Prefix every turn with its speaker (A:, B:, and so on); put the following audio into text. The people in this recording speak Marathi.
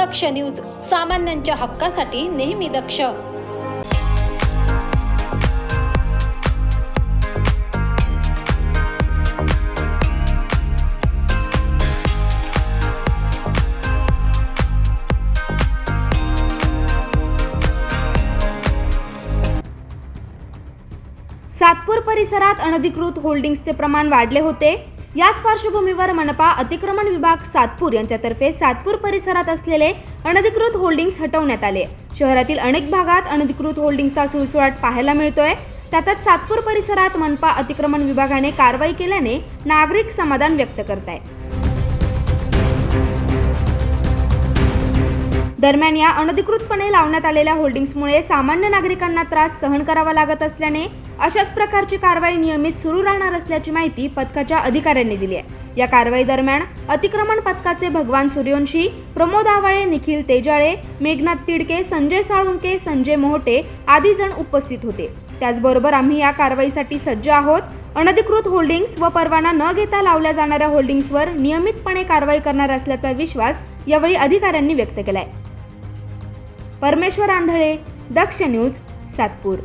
A: दक्ष न्यूज सामान्यांच्या हक्कासाठी नेहमी दक्ष.
B: सातपूर परिसरात अनधिकृत होल्डिंग्सचे प्रमाण वाढले होते. याच पार्श्वभूमीवर मनपा अतिक्रमण विभाग सातपूर यांच्यातर्फे सातपूर परिसरात असलेले अनधिकृत होल्डिंग्स हटवण्यात आले. शहरातील अनेक भागात अनधिकृत होल्डिंग्सचा सुळसुळाट पाहायला मिळतोय. त्यातच सातपूर परिसरात मनपा अतिक्रमण विभागाने कारवाई केल्याने नागरिक समाधान व्यक्त करत आहेत दरम्यान या अनधिकृतपणे लावण्यात आलेल्या होल्डिंग्समुळे सामान्य नागरिकांना त्रास सहन करावा लागत असल्याने अशाच प्रकारची कारवाई नियमित सुरू राहणार असल्याची माहिती पथकाच्या अधिकाऱ्यांनी दिली आहे. या कारवाई दरम्यान अतिक्रमण पथकाचे भगवान सूर्यवंशी प्रमोद आवाळे निखिल तेजाळे मेघनाथ तिडके संजय साळुंके संजय मोहटे आदी जण उपस्थित होते. त्याचबरोबर आम्ही या कारवाईसाठी सज्ज आहोत. अनधिकृत होल्डिंग्स व परवाना न घेता लावल्या जाणाऱ्या होल्डिंग्सवर नियमितपणे कारवाई करणार असल्याचा विश्वास यावेळी अधिकाऱ्यांनी व्यक्त केलाय. परमेश्वर आंधळे दक्ष न्यूज सातपूर.